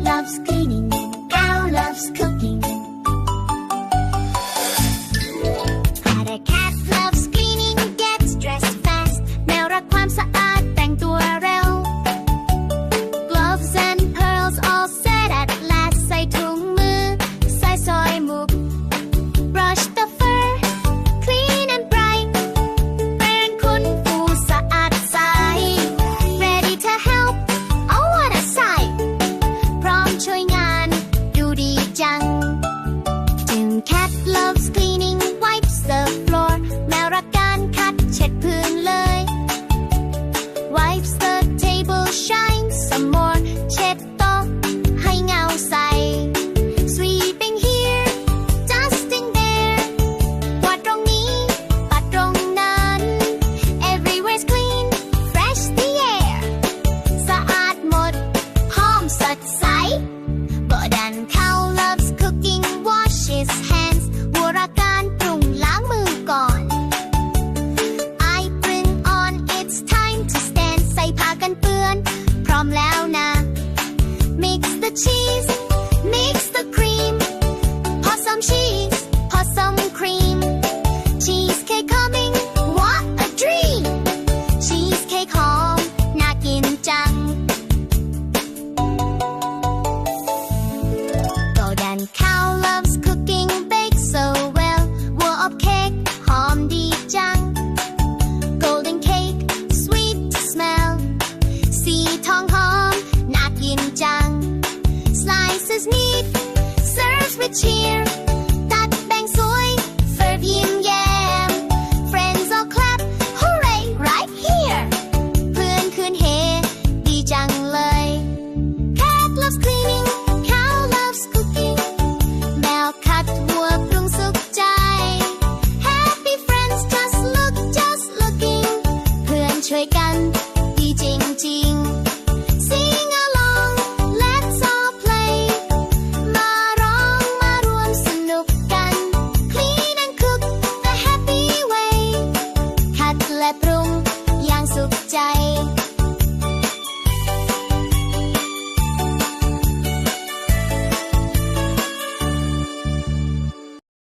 loves cleaning, cow loves cooking. cheese, makes the cream. Possum cheese, possum cream. Cheesecake coming, what a dream! Cheesecake home, naginjang. Golden cow loves cooking, bake so well. Warp cake, home di jang. Golden cake, sweet smell. See tongue. is neat, serves with cheer. ตัดแบ่งสวย serve ยิ้มแยม friends all clap hooray right here เพื่อนคืนเฮดีจังเลย cat loves cleaning cow loves cooking แมวขัดวัวปรุงสุขใจ happy friends just look just looking เพื่อนช่วยกันดีจริงจริง ใจ